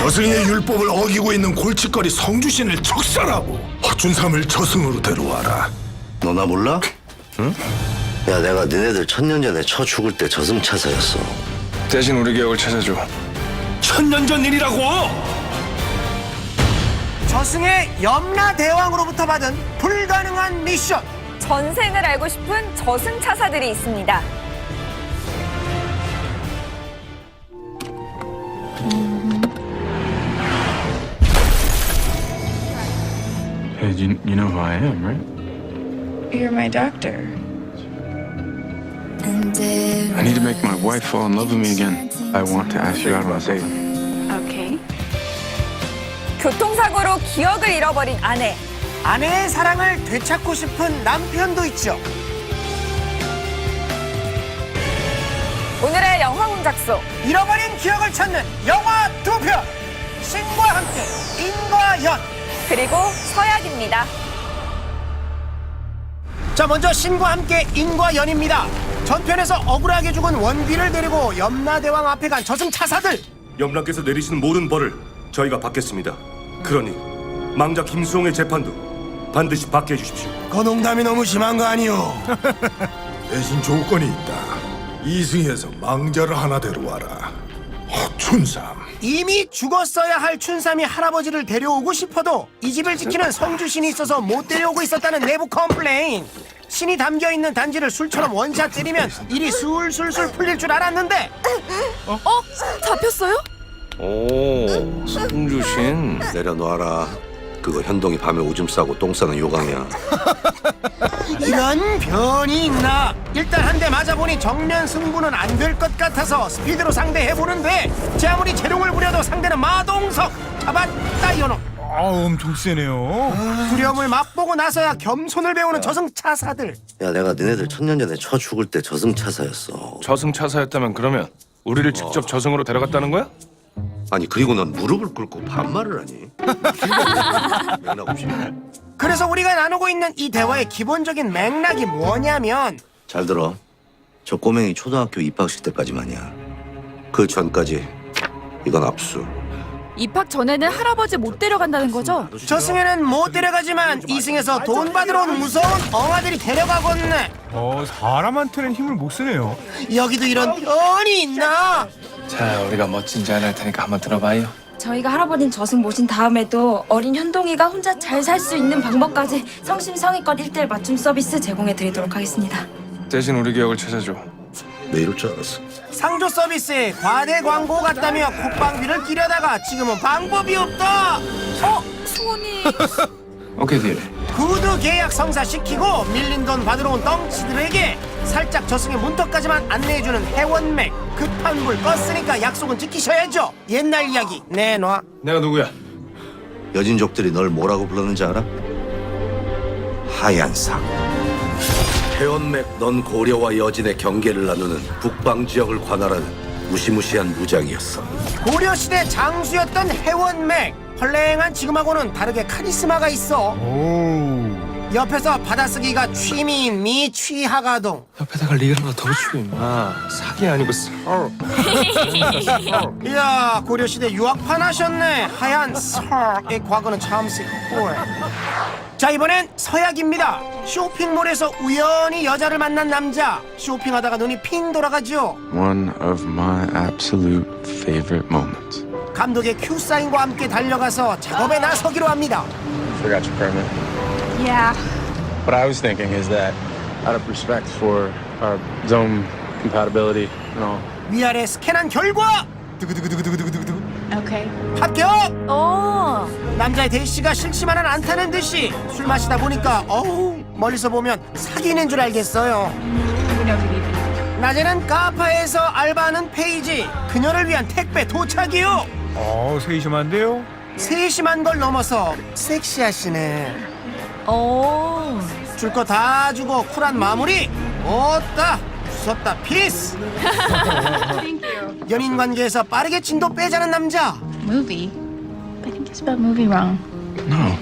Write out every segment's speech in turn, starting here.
저승의 율법을 어기고 있는 골칫거리 성주신을 척살하고 허준삼을 저승으로 데려와라. 너나 몰라? 응? 야 내가 너네들 천년 전에 쳐 죽을 때 저승차사였어 대신 우리 기억을 찾아줘. 천년 전 일이라고! 저승의 염라 대왕으로부터 받은 불가능한 미션. 전생을 알고 싶은 저승차사들이 있습니다. Hey, you, you know who I am, right? You're my doctor. I need to make my wife fall in love with me again. I want to ask you out on a date. Okay. 교통사고로 기억을 잃어버린 아내. 아내의 사랑을 되찾고 싶은 남편도 있죠. 오늘의 영화 공작 소. 잃어버린 기억을 찾는 영화 두 편. 신과 함께 인과 연. 그리고 서약입니다. 자 먼저 신과 함께 인과 연입니다. 전편에서 억울하게 죽은 원귀를 데리고 염라대왕 앞에 간 저승 차사들. 염라께서 내리시는 모든 벌을 저희가 받겠습니다. 그러니 망자 김수홍의 재판도 반드시 받게 해주십시오. 그 농담이 너무 심한 거 아니오? 대신 조건이 있다. 이승에서 망자를 하나 데려와라. 허춘삼. 이미 죽었어야 할 춘삼이 할아버지를 데려오고 싶어도 이 집을 지키는 성주신이 있어서 못 데려오고 있었다는 내부 컴플레인. 신이 담겨 있는 단지를 술처럼 원샷 때리면 일이 술술술 풀릴 줄 알았는데 잡혔어요? 오, 성주신. 내려놓아라 그거 현동이 밤에 오줌 싸고 똥 싸는 요강이야 이런 변이 있나? 일단 한 대 맞아보니 정면 승부는 안 될 것 같아서 스피드로 상대해보는데 제 아무리 재롱을 부려도 상대는 마동석 잡았다 이놈 아 엄청 세네요. 두려움을 맛보고 나서야 겸손을 배우는 저승차사들 야 내가 너네들 천년 전에 쳐 죽을 때 저승차사였어 저승 차사였다면 그러면 우리를 직접 저승으로 데려갔다는 거야? 아니 그리고 넌 무릎을 꿇고 반말을 하니? 맥락 없이 그래서 우리가 나누고 있는 이 대화의 기본적인 맥락이 뭐냐면 잘 들어. 저 꼬맹이 초등학교 입학식 때까지만이야. 그 전까지 이건 압수 입학 전에는 할아버지 못 데려간다는 거죠? 저승에는 못 데려가지만 이승에서 돈 받으러 온 무서운 엉아들이 데려가겠네 어 사람한테는 힘을 못 쓰네요. 여기도 이런 변이 있나? 자, 우리가 멋진 제안을 할 테니까 한번 들어봐요. 저희가 할아버님 저승 모신 다음에도 어린 현동이가 혼자 잘 살 수 있는 방법까지 성심성의껏 1대1 맞춤 서비스 제공해 드리도록 하겠습니다. 대신 우리 기억을 찾아줘. 내 이럴 줄 알았어 상조 서비스에 과대 광고 같다며 콧방귀를 끼려다가 지금은 방법이 없다. 어? 수원이 오케이, 딜. 구두 계약 성사시키고 밀린 돈 받으러 온 덩치들에게 살짝 저승의 문턱까지만 안내해주는 해원맥 급한 불 껐으니까 약속은 지키셔야죠. 옛날 이야기 내놔. 내가 누구야? 여진족들이 널 뭐라고 불렀는지 알아? 하얀 상 해원맥 넌 고려와 여진의 경계를 나누는 북방 지역을 관할하는 무시무시한 무장이었어 고려시대 장수였던 해원맥 헐랭한 지금하고는 다르게 카리스마가 있어. 오. 옆에서 받아쓰기가 취미인 미 취하가동. 옆에다가 리을 하나 더 붙이고 임마. 사기 아니고 썰. 이야 고려시대 유학판 하셨네 하얀 설의 과거는 참 슬퍼 자 이번엔 서약입니다 쇼핑몰에서 우연히 여자를 만난 남자 쇼핑하다가 눈이 핑 돌아가죠 One of my absolute favorite moments. 감독의 큐 사인과 함께 달려가서 작업에 나서기로 합니다 Forgot your permit. Yeah. What I was thinking is that, out of respect for our zone compatibility and all, 위아래 스캔한 결과 두구두구두구두구두구두구 Okay. 합격 어 남자의 대시가 싫지만은 않다는 듯이 술 마시다 보니까 어우 멀리서 보면 사귀는 줄 알겠어요. 낮에는 카파에서 알바하는 페이지 그녀를 위한 택배 도착이요 어 세심한데요. 세심한 걸 넘어서 섹시하시네 어. 줄거 다 주고 쿨한 마무리 어따 무섭다 피스 Thank you. 연인 관계에서 빠르게 진도 빼자는 남자 Movie? I think you spelled movie wrong. no.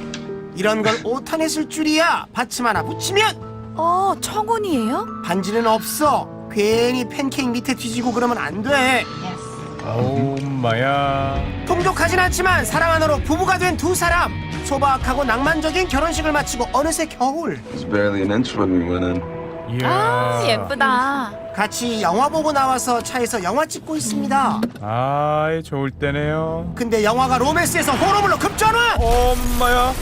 이런 걸 오탄했을 줄이야 받침 하나 붙이면 어 청혼이에요? 반지는 없어 괜히 팬케이크 밑에 뒤지고 그러면 안돼 Yes. 엄마야. 동족 행복하진 않지만 사랑하느로 부부가 된 두 사람 소박하고 낭만적인 결혼식을 마치고 어느새 겨울 It's barely an inch when we went in. 이야. 아, 예쁘다. 같이 영화 보고 나와서 차에서 영화 찍고 있습니다 아이, 좋을 때네요. 근데 영화가 로맨스에서 호러물로 급전환 엄마야.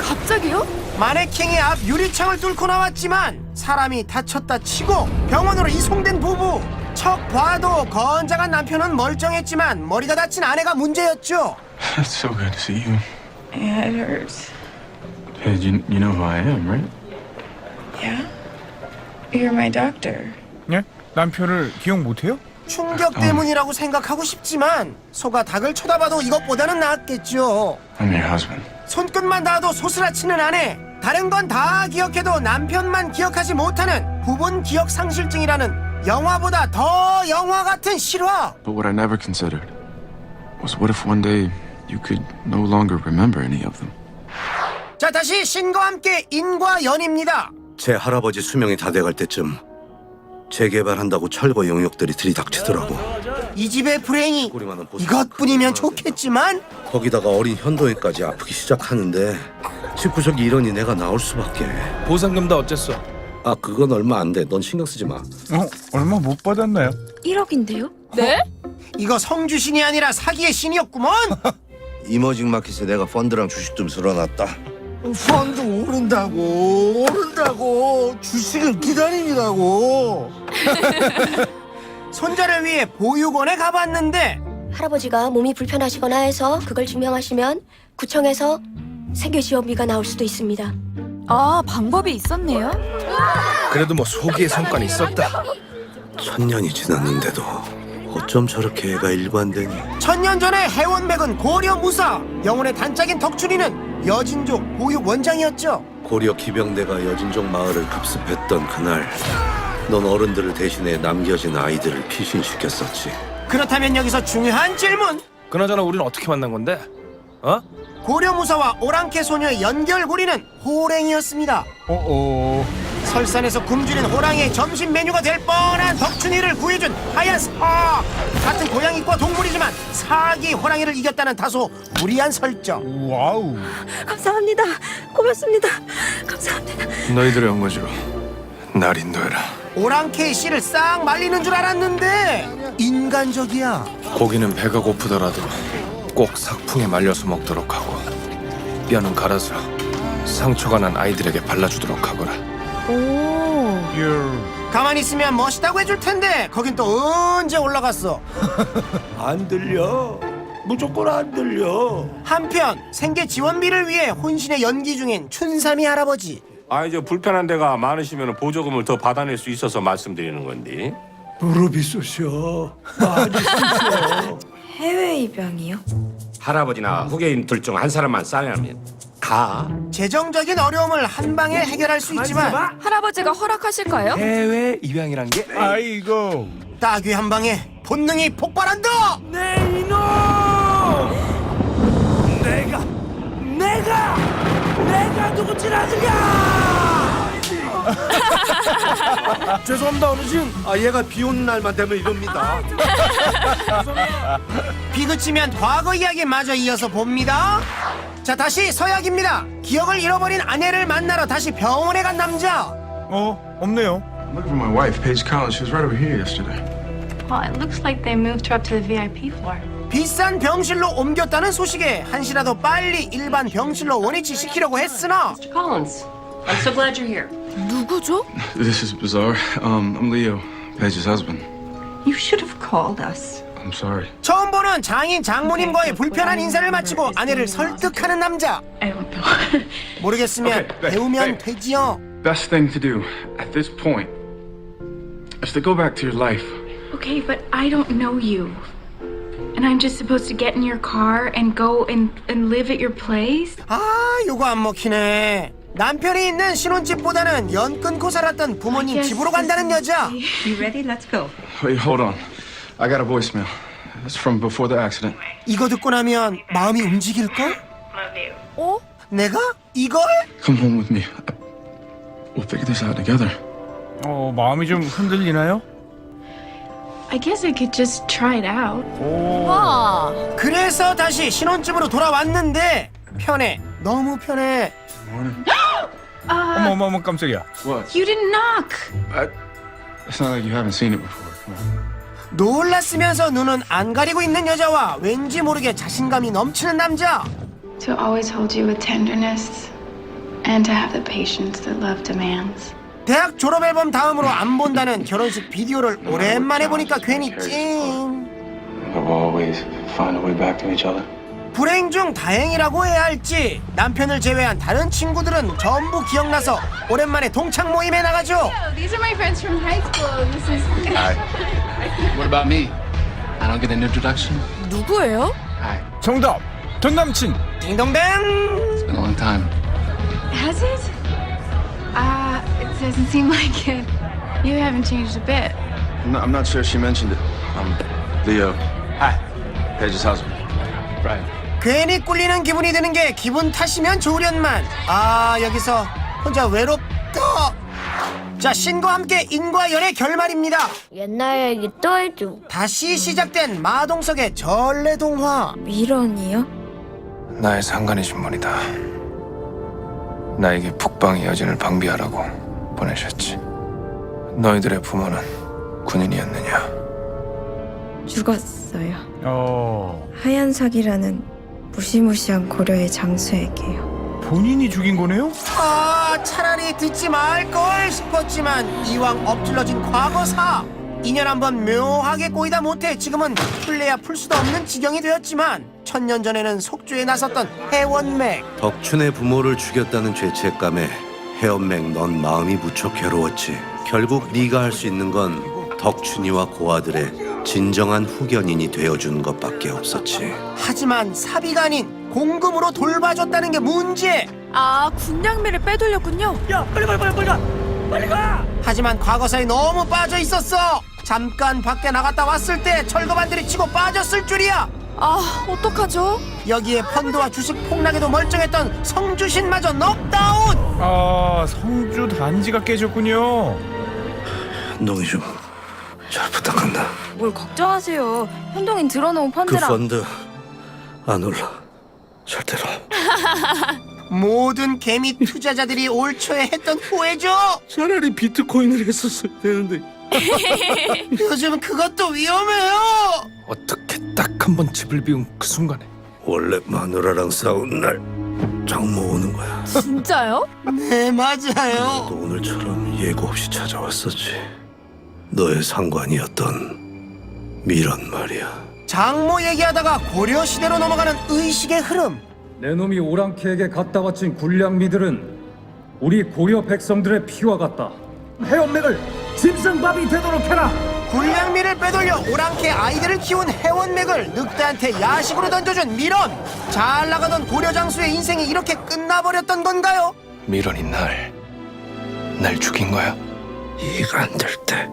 갑자기요? 마네킹이 앞 유리창을 뚫고 나왔지만 사람이 다쳤다 치고 병원으로 이송된 부부 척 봐도 건장한 남편은 멀쩡했지만 머리가 다친 아내가 문제였죠 It's so good to see you. Yeah, it hurts. Paige, you, you know who I am, right? Yeah? You're my doctor. 예? 남편을 기억 못해요? 충격 때문이라고 생각하고 싶지만 소가 닭을 쳐다봐도 이것보다는 낫겠죠 I'm your husband. 손끝만 닿아도 소스라치는 아내 다른 건 다 기억해도 남편만 기억하지 못하는 부분 기억 상실증이라는 영화보다 더 영화 같은 실화 But what I never considered was what if one day you could no longer remember any of them? 자 다시 신과 함께 인과 연입니다 제 할아버지 수명이 다 돼갈 때쯤 재개발한다고 철거 용역들이 들이닥치더라고. 이 집의 불행이 꼬리만한. 이것뿐이면 좋겠지만 거기다가 어린 현도에까지 아프기 시작하는데 집구석이 이러니 내가 나올 수밖에. 보상금 다 어쨌어? 아 그건 얼마 안 돼. 넌 신경 쓰지 마. 어, 얼마 못 받았나요? 1억인데요? 네? 이거 성주신이 아니라 사기의 신이었구먼 이머징 마켓에 내가 펀드랑 주식 좀 쓸어놨다. 펀드 오른다고 오른다고 주식을 기다립니다고 손자를 위해 보육원에 가봤는데 할아버지가 몸이 불편하시거나 해서 그걸 증명하시면 구청에서 생계 지원비가 나올 수도 있습니다. 아, 방법이 있었네요. 그래도 뭐 소기의 성과는 있었다. 천년이 지났는데도 어쩜 저렇게 애가 일관되니? 천년 전에 해원맥은 고려 무사 영혼의 단짝인 덕춘이는 여진족 보육원장이었죠 고려 기병대가 여진족 마을을 급습했던 그날 넌 어른들을 대신해 남겨진 아이들을 피신시켰었지. 그렇다면 여기서 중요한 질문 그나저나 우리는 어떻게 만난 건데? 어? 고려무사와 오랑캐 소녀의 연결고리는 호랭이였습니다 어어. 설산에서 굶주린 호랑이의 점심 메뉴가 될 뻔한 덕춘이를 구해준 하얀 스파 같은 고양이과 동물이지만 사기 호랑이를 이겼다는 다소 무리한 설정 와우. 감사합니다. 고맙습니다. 감사합니다. 너희들의 온 거죠. 날 인도해라. 오랑캐의 씨를 싹 말리는 줄 알았는데 인간적이야 고기는 배가 고프더라도 꼭 삭풍에 말려서 먹도록 하고 뼈는 갈아서 상처가 난 아이들에게 발라주도록 하거라. 유. 가만히 있으면 멋있다고 해줄 텐데 거긴 또 언제 올라갔어? 안 들려. 무조건 안 들려. 한편 생계 지원비를 위해 혼신의 연기 중인 춘삼이 할아버지. 아 이제 불편한 데가 많으시면 보조금을 더 받아낼 수 있어서 말씀드리는 건데. 무릎이 쑤셔. 많이 쑤셔 해외 입양이요? 할아버지나 후계인들 중한 사람만 싸려면 가. 재정적인 어려움을 한 방에 해결할 수 있지만 할아버지가 허락하실까요? 해외 입양이란 게 아이고. 따귀 한 방에 본능이 폭발한다 내 이놈 내가 내가 내가 누군지 아느냐 죄송합니다 어르신. 아 얘가 비 오는 날만 되면 이럽니다. 비그치면 과거 이야기 마저 이어서 봅니다 자 다시 서약입니다 기억을 잃어버린 아내를 만나러 다시 병원에 간 남자 어, 없네요. I'm looking for my wife, Paige Collins. She was right over here yesterday. Well, it looks like they moved her up to the VIP floor. 비싼 병실로 옮겼다는 소식에 한시라도 빨리 일반 병실로 원위치 시키려고 했으나 Collins, I'm so glad you're here. 누구죠? This is bizarre. Um, I'm Leo, Paige's husband. You should have called us. I'm sorry. 처음 보는 장인 장모님과의 불편한 인사를 마치고 아내를 설득하는 남자 I don't know. 모르겠으면 오케이, 네, 배우면 네. 되지요 Best thing to do at this point is to go back to your life. okay, but I don't know you. And I'm just supposed to get in your car and go and, and live at your place? 아 요거 안 먹히네 남편이 있는 신혼집보다는 연 끊고 살았던 부모님 집으로 간다는 여자 You ready? Let's go. Wait, hold on. I got a voicemail. It's from before the accident. 이거 듣고 나면 마음이 움직일걸? 어? 내가? 이걸? Come home with me. We'll figure this out together. 어, 마음이 좀 흔들리나요? I guess I could just try it out. 오. 와. 그래 그래서 다시 신혼집으로 돌아왔는데 편해 너무 편해 어머 어머 어머 깜짝이야. You didn't knock. It's not like you haven't seen it before. Come on. 놀랐으면서 눈은 안 가리고 있는 여자와 왠지 모르게 자신감이 넘치는 남자 To always hold you with tenderness and to have the patience that love demands. 대학 졸업 앨범 다음으로 안 본다는 결혼식 비디오를 오랜만에 보니까 괜히 찡 we'll always find a way back to each other. 불행 중 다행이라고 해야 할지 남편을 제외한 다른 친구들은 전부 기억나서 오랜만에 동창 모임에 나가죠 These are my friends from high school. This is. Hi. What about me? I don't get an introduction? 누구예요? Hi. 정답. 전 남친. 딩동댕 It's been a long time. Has it? Uh, it doesn't seem like it. You haven't changed a bit. I'm not, I'm not sure she mentioned it. I'm Leo. Hi. Paige's husband. Brian. 괜히 꿀리는 기분이 드는 게 기분 탓이면 좋으련만 아 여기서 혼자 외롭다 자 신과 함께 인과 연의 결말입니다 옛날 얘기 또 해줘. 다시 시작된 마동석의 전래동화 미련이요? 나의 상간의 신문이다. 나에게 북방의 여진을 방비하라고 보내셨지. 너희들의 부모는 군인이었느냐? 죽었어요. 어 하얀 사기라는 무시무시한 고려의 장수에게요. 본인이 죽인 거네요? 아 차라리 듣지 말 걸 싶었지만 이왕 엎질러진 과거사 인연 한번 묘하게 꼬이다 못해 지금은 풀래야 풀 수도 없는 지경이 되었지만 천년 전에는 속주에 나섰던 해원맥 덕춘의 부모를 죽였다는 죄책감에 해엄맥 넌 마음이 무척 괴로웠지. 결국 네가 할 수 있는 건 덕춘이와 고아들의 진정한 후견인이 되어주는 것밖에 없었지. 하지만 사비가 아닌 공금으로 돌봐줬다는 게 문제 아, 군량미를 빼돌렸군요. 하지만 과거사에 너무 빠져 있었어 잠깐 밖에 나갔다 왔을 때 철거반들이 치고 빠졌을 줄이야 아, 어떡하죠? 여기에 펀드와 주식 폭락에도 멀쩡했던 성주신마저 넉다운 아 성주 단지가 깨졌군요. 한동이 좀 잘 부탁한다. 뭘 걱정하세요. 현동인 들어놓은 그 펀드랑 펀드 안 올라. 절대로. 모든 개미 투자자들이 올 초에 했던 후회죠 차라리 비트코인을 했었어야 되는데. 요즘 그것도 위험해요 어떻게 딱 한 번 집을 비운 그 순간에 원래 마누라랑 싸운 날 장모 오는 거야. 진짜요? 네 맞아요 또 오늘처럼 예고 없이 찾아왔었지. 너의 상관이었던 미란 말이야. 장모 얘기하다가 고려 시대로 넘어가는 의식의 흐름 내 놈이 오랑캐에게 갖다 바친 군량미들은 우리 고려 백성들의 피와 같다. 해엄맥을 짐승밥이 되도록 해라. 군량미를 빼돌려 오랑캐 아이들을 키운 해원맥을 늑대한테 야식으로 던져준 미런 잘 나가던 고려 장수의 인생이 이렇게 끝나버렸던 건가요? 미련이 날, 날 죽인 거야? 이해가 안 될 때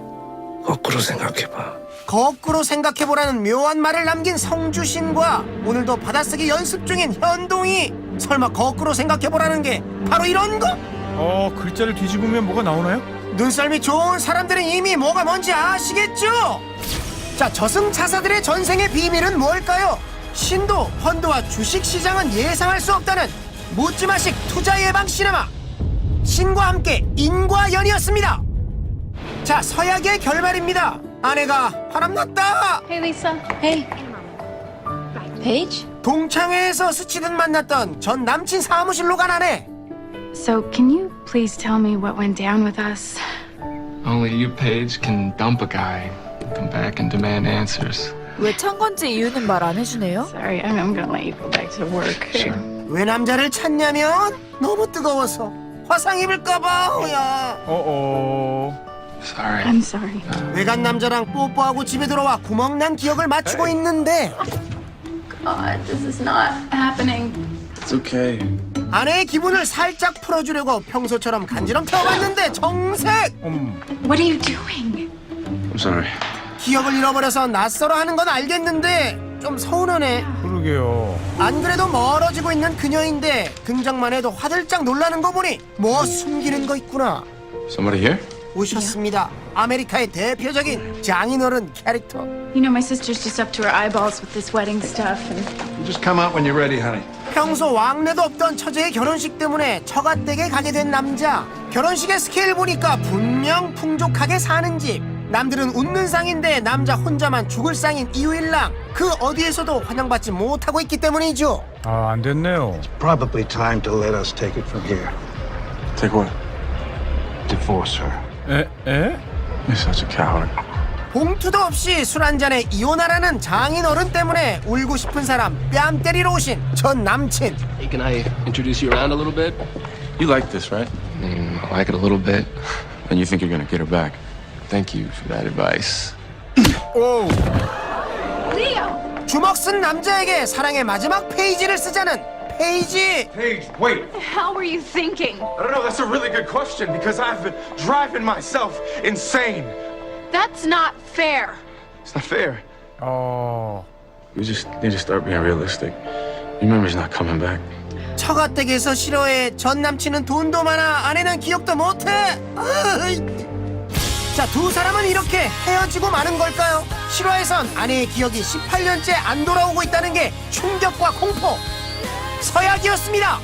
거꾸로 생각해봐. 거꾸로 생각해보라는 묘한 말을 남긴 성주신과 오늘도 받아쓰기 연습 중인 현동이 설마 거꾸로 생각해보라는 게 바로 이런 거? 어 글자를 뒤집으면 뭐가 나오나요? 눈썰미 좋은 사람들은 이미 뭐가 뭔지 아시겠죠? 자 저승차사들의 전생의 비밀은 뭘까요? 신도, 펀드와 주식시장은 예상할 수 없다는 묻지마식 투자 예방 시네마 신과 함께 인과연이었습니다 자 서약의 결말입니다 아내가 바람났다 Hey, Lisa. Hey. Paige? 동창회에서 스치듯 만났던 전 남친 사무실로 간 아내 So, can you please tell me what went down with us? Only you, Paige, can dump a guy, come back and demand answers. 왜 찬 건지 이유는 말 안 해주네요? Sorry, I'm, I'm gonna let you go back to work. Sure. 왜 남자를 찾냐면 너무 뜨거워서 화상 입을까봐 야 어어. Sorry. I'm sorry. 외간 남자랑 뽀뽀하고 집에 들어와 구멍난 기억을 맞추고 있는데 God, this is not happening. It's okay. 아내의 기분을 살짝 풀어주려고 평소처럼 간지럼 태워봤는데 정색 음. What are you doing? I'm sorry. 기억을 잃어버려서 낯설어 하는 건 알겠는데 좀 서운하네 그러게요. 안 그래도 멀어지고 있는 그녀인데 등장만 해도 화들짝 놀라는 거 보니 뭐 숨기는 거 있구나 Somebody here? 오셨습니다. 아메리카의 대표적인 장인어른 캐릭터. You know, my sister's just up to her eyeballs with this wedding stuff, and Just come out when you're ready, honey. 평소 왕래도 없던 처제의 결혼식 때문에 처갓댁에 가게 된 남자. 결혼식의 스케일 보니까 분명 풍족하게 사는 집. 남들은 웃는 상인데 남자 혼자만 죽을 상인 이유일랑. 그 어디에서도 환영받지 못하고 있기 때문이죠. 아, 안 됐네요. Probably time to let us take it from here. Take what? Divorce her. 에? 에? You're such a coward. 봉투도 없이 술 한 잔에 이혼하라는 장인 어른 때문에 울고 싶은 사람 뺨 때리러 오신 전 남친 Hey, can I introduce you around a little bit? You like this, right? Mm, I like it a little bit. And you think you're gonna get her back? Thank you for that advice. 주먹 쓴 남자에게 사랑의 마지막 페이지를 쓰자는 페이지 Paige, wait. how were you thinking? I don't know. That's a really good question because I've been driving myself insane. That's not fair. It's not fair. 어. You just need to start being realistic. You remember he's not coming back. 처가댁에서 싫어해 전 남친은 돈도 많아 아내는 기억도 못해 자두 사람은 이렇게 헤어지고 마는 걸까요? 실화에선 아내의 기억이 18년째 안 돌아오고 있다는 게 충격과 공포 서약이었습니다